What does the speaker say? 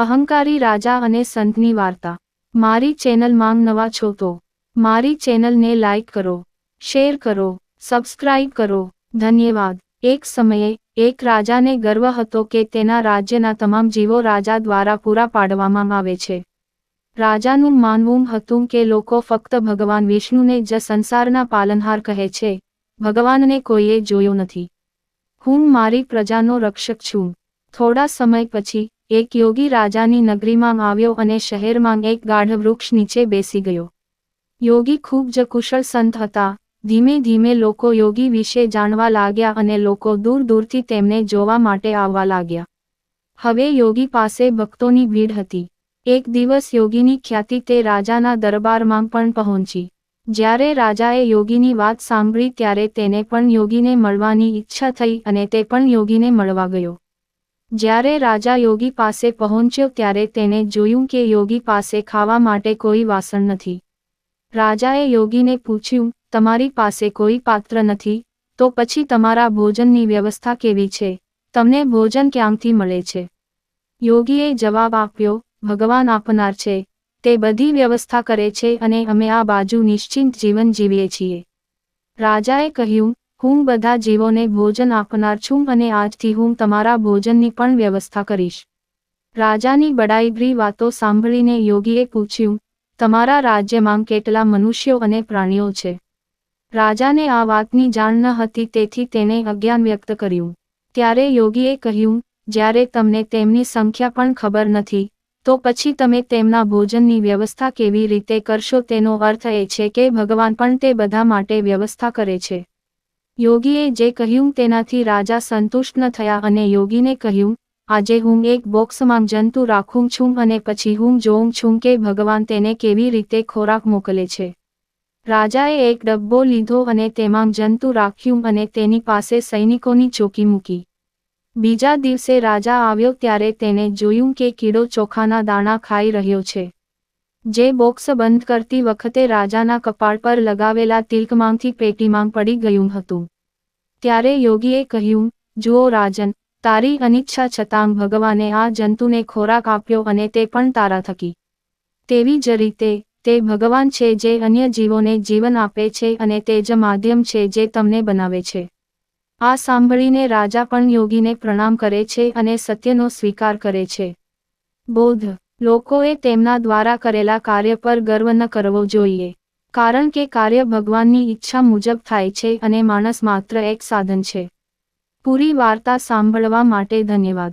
અહંકારી રાજા અને સંતની વાર્તા. મારી ચેનલ માંગ નવા છો તો, મારી ચેનલને લાઇક કરો, શેર કરો, સબસ્ક્રાઇબ કરો. ધન્યવાદ. એક સમયે, એક રાજાને ગર્વ હતો કે તેના રાજ્યના તમામ જીવો રાજા દ્વારા પૂરા પાડવામાં આવે છે. રાજાનું માનવું હતું કે લોકો ફક્ત ભગવાન વિષ્ણુને જ સંસારના પાલનહાર કહે છે. ભગવાનને કોઈએ જોયો નથી. હું મારી પ્રજાનો રક્ષક છું. થોડા સમય પછી એક યોગી રાજાની નગરીમાં આવ્યો અને શહેરમાં એક ગાઢ વૃક્ષ નીચે બેસી ગયો. યોગી ખૂબ જ કુશળ સંત હતા. ધીમે ધીમે લોકો યોગી વિશે જાણવા લાગ્યા અને લોકો દૂર દૂરથી તેમને જોવા માટે આવવા લાગ્યા. હવે યોગી પાસે ભક્તોની ભીડ હતી. એક દિવસ યોગીની ખ્યાતિ તે રાજાના દરબારમાં પણ પહોંચી. જ્યારે રાજાએ યોગીની વાત સાંભળી ત્યારે તેને પણ યોગીને મળવાની ઈચ્છા થઈ અને તે પણ યોગીને મળવા ગયો. જ્યારે રાજા યોગી પાસે પહોંચ્યો ત્યારે તેને જોયું કે યોગી પાસે ખાવા માટે કોઈ વાસણ નથી. રાજાએ યોગીને પૂછ્યું, તમારી પાસે કોઈ પાત્ર નથી? તો પછી તમારા ભોજનની વ્યવસ્થા કેવી છે? તમને ભોજન ક્યાંથી મળે છે? યોગીએ જવાબ આપ્યો, ભગવાન આપનાર છે. તે બધી વ્યવસ્થા કરે છે અને અમે આ બાજુ નિશ્ચિંત જીવન જીવીએ છીએ. રાજાએ કહ્યું હું બધા જીવોને ભોજન આપનાર છું અને આજથી હું તમારા ભોજનની પણ વ્યવસ્થા કરીશ. રાજાની બડાઈભરી વાતો સાંભળીને યોગીએ પૂછ્યું, તમારા રાજ્યમાં કેટલા મનુષ્યો અને પ્રાણીઓ છે? રાજાને આ વાતની જાણ ન હતી તેથી તેને અજ્ઞાન વ્યક્ત કર્યું. ત્યારે યોગીએ કહ્યું, જ્યારે તમને તેમની સંખ્યા પણ ખબર નથી, તો પછી તમે તેમના ભોજનની વ્યવસ્થા કેવી રીતે કરશો તેનો અર્થ એ છે કે ભગવાન પણ તે બધા માટે વ્યવસ્થા કરે છે. યોગીએ જે કહ્યું તેનાથી રાજા સંતુષ્ટ ન થયા અને યોગીને કહ્યું, આજે હું એક બોક્સમાં જંતુ રાખું છું અને પછી હું જોઉં છું કે ભગવાન તેને કેવી રીતે ખોરાક મોકલે છે. રાજાએ એક ડબ્બો લીધો અને તેમાં જંતુ રાખ્યું અને તેની પાસે સૈનિકોની ચોકી મૂકી. બીજા દિવસે રાજા આવ્યો ત્યારે તેને જોયું કે કીડો ચોખાના દાણા ખાઈ રહ્યો છે. જે બોક્સ બંધ કરતી વખતે રાજાના કપાળ પર લગાવેલા તિલકમાંથી પેટીમાં પડી ગયું હતું. ત્યારે યોગીએ કહ્યું, જુઓ રાજન, તારી અનિચ્છા છતાં ભગવાને આ જંતુને ખોરાક આપ્યો અને તે પણ તારા થકી. તેવી જ રીતે, તે ભગવાન છે જે અન્ય જીવોને જીવન આપે છે અને તે જ માધ્યમ છે જે તમને બનાવે છે. આ સાંભળીને રાજા પણ યોગીને પ્રણામ કરે છે અને સત્યનો સ્વીકાર કરે છે. બોધ લોકોએ તેમના દ્વારા કરેલા કાર્ય પર ગર્વ ન કરવો જોઈએ. કારણ કે કાર્ય ભગવાનની ઈચ્છા મુજબ થાય છે અને માણસ માત્ર એક સાધન છે. પૂરી વાર્તા સાંભળવા માટે ધન્યવાદ.